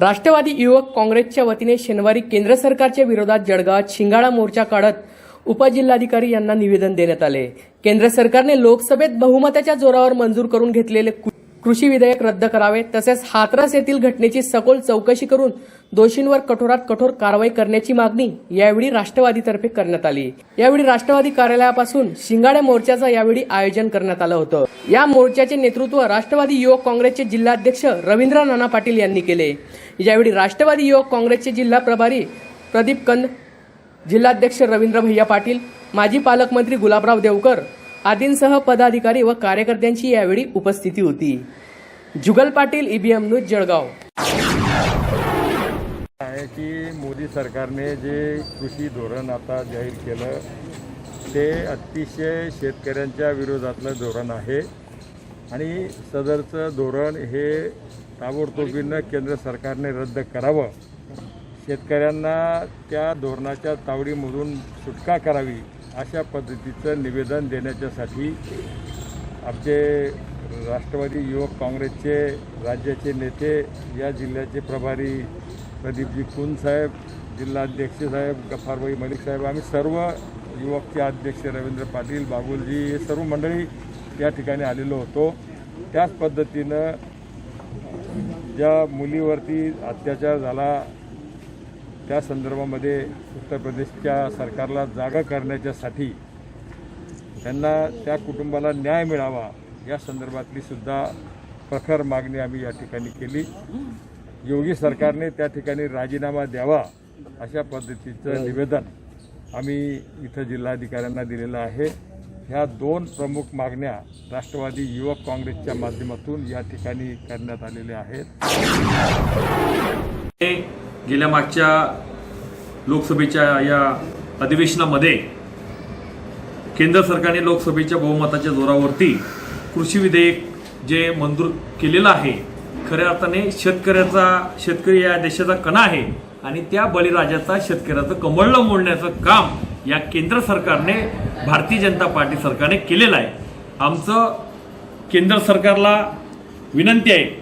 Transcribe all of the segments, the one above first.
राष्ट्रवादी युवक काँग्रेसच्या वतीने शनिवारी केंद्र सरकारच्या विरोधात जळगावात शिंगाळा मोर्चा काढत उपजिल्हाधिकारी यांना निवेदन देण्यात आले. केंद्र सरकारने लोकसभेत बहुमताच्या जोरावर मंजूर करून घेतलेले कृषी विधेयक रद्द करावे तसेच हाथरस येथील घटनेची सखोल चौकशी करून दोषींवर कठोरात कठोर कारवाई करण्याची मागणी यावेळी राष्ट्रवादीतर्फे करण्यात आली. यावेळी राष्ट्रवादी कार्यालयापासून शिंगाडे मोर्चाचं यावेळी आयोजन करण्यात आलं होतं. या मोर्चाचे नेतृत्व राष्ट्रवादी युवक काँग्रेसचे जिल्हाध्यक्ष रवींद्र नाना पाटील यांनी केले. यावेळी राष्ट्रवादी युवक काँग्रेसचे जिल्हा प्रभारी प्रदीप कंद जिल्हाध्यक्ष रवींद्र भैया पाटील माजी पालकमंत्री गुलाबराव देवकर आदींसह पदाधिकारी व कार्यकर्त्यांची यावेळी उपस्थिती होती. Jugal Patil EBM news Jalgaon. आहे की मोदी सरकारने जे कृषी धोरण आता जाहीर केलं ते अतिशय शेतकऱ्यांच्या विरोधातलं धोरण आहे. आणि सदरचं धोरण हे ताबडतोबीनं केंद्र सरकारने रद्द करावं. शेतकऱ्यांना त्या धोरणाच्या तावडीमधून सुटका करावी. अशा पद्धतीचं निवेदन देण्याच्यासाठी आमचे राष्ट्रवादी युवक काँग्रेसचे राज्याचे नेते या जिल्ह्याचे प्रभारी प्रदीपजी कुन साहेब जिल्हाध्यक्ष साहेब गफारबाई मलिक साहेब आम्ही सर्व युवकचे अध्यक्ष रवींद्र पाटील बाबुलजी हे सर्व मंडळी या ठिकाणी आलेलो होतो. त्याच पद्धतीनं ज्या मुलीवरती अत्याचार झाला त्या संदर्भामध्ये उत्तर प्रदेशच्या सरकारला जागा करण्याच्यासाठी त्यांना त्या कुटुंबाला न्याय मिळावा या संदर्भातली सुद्धा प्रखर मागणी आम्ही या ठिकाणी केली. योगी सरकारने त्या ठिकाणी राजीनामा द्यावा अशा पद्धतीचं निवेदन आम्ही इथं जिल्हाधिकाऱ्यांना दिलेलं आहे. ह्या दोन प्रमुख मागण्या राष्ट्रवादी युवक काँग्रेसच्या माध्यमातून या ठिकाणी करण्यात आलेल्या आहेत. गेल्या मागच्या लोकसभेच्या या अधिवेशनामध्ये केंद्र सरकारने लोकसभेच्या बहुमताच्या जोरावरती कृषी विधेयक जे मंजूर केलेलं आहे खऱ्या अर्थाने शेतकऱ्याचा शेतकरी या देशाचा कणा आहे आणि त्या बळीराजाचा शेतकऱ्याचं कमळलं मोडण्याचं काम या केंद्र सरकारने भारतीय जनता पार्टी सरकारने केलेलं आहे. आमचं केंद्र सरकारला विनंती आहे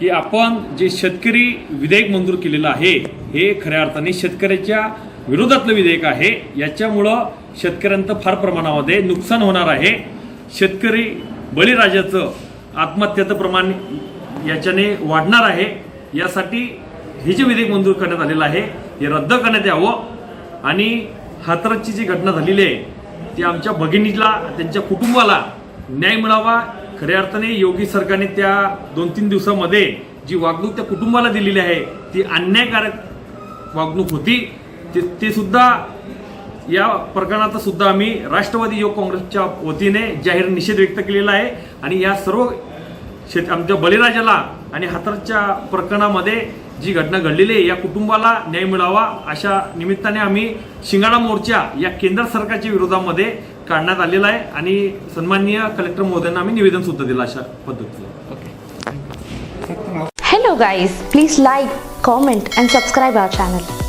की आपण जे शेतकरी विधेयक मंजूर केलेलं आहे हे खऱ्या अर्थाने शेतकऱ्याच्या विरोधातलं विधेयक आहे. याच्यामुळं शेतकऱ्यांचं फार प्रमाणामध्ये नुकसान होणार आहे. शेतकरी बळीराजाचं आत्महत्याचं प्रमाण याच्याने वाढणार आहे. यासाठी हे जे विधेयक मंजूर करण्यात आलेलं आहे हे रद्द करण्यात यावं. आणि हातरची जी घटना झालेली आहे ती आमच्या भगिनीला त्यांच्या कुटुंबाला न्याय मिळावा खऱ्या अर्थाने योगी सरकारने त्या दोन तीन दिवसामध्ये जी वागणूक त्या कुटुंबाला दिलेली आहे ती अन्यायकारक वागणूक होती. ते ते सुद्धा या प्रकरणाचा सुद्धा आम्ही राष्ट्रवादी युवक काँग्रेसच्या वतीने जाहीर निषेध व्यक्त केलेला आहे. आणि या सर्व शेत आमच्या बळीराजाला आणि हाथरच्या प्रकरणामध्ये जी घटना घडलेली आहे या कुटुंबाला न्याय मिळावा अशा निमित्ताने आम्ही शिंगाडा मोर्चा या केंद्र सरकारच्या विरोधामध्ये काढण्यात आलेला आहे. आणि सन्माननीय कलेक्टर महोदयांना आम्ही निवेदन सुद्धा दिलं अशा पद्धतीचं Hello guys, please like, comment and subscribe our channel.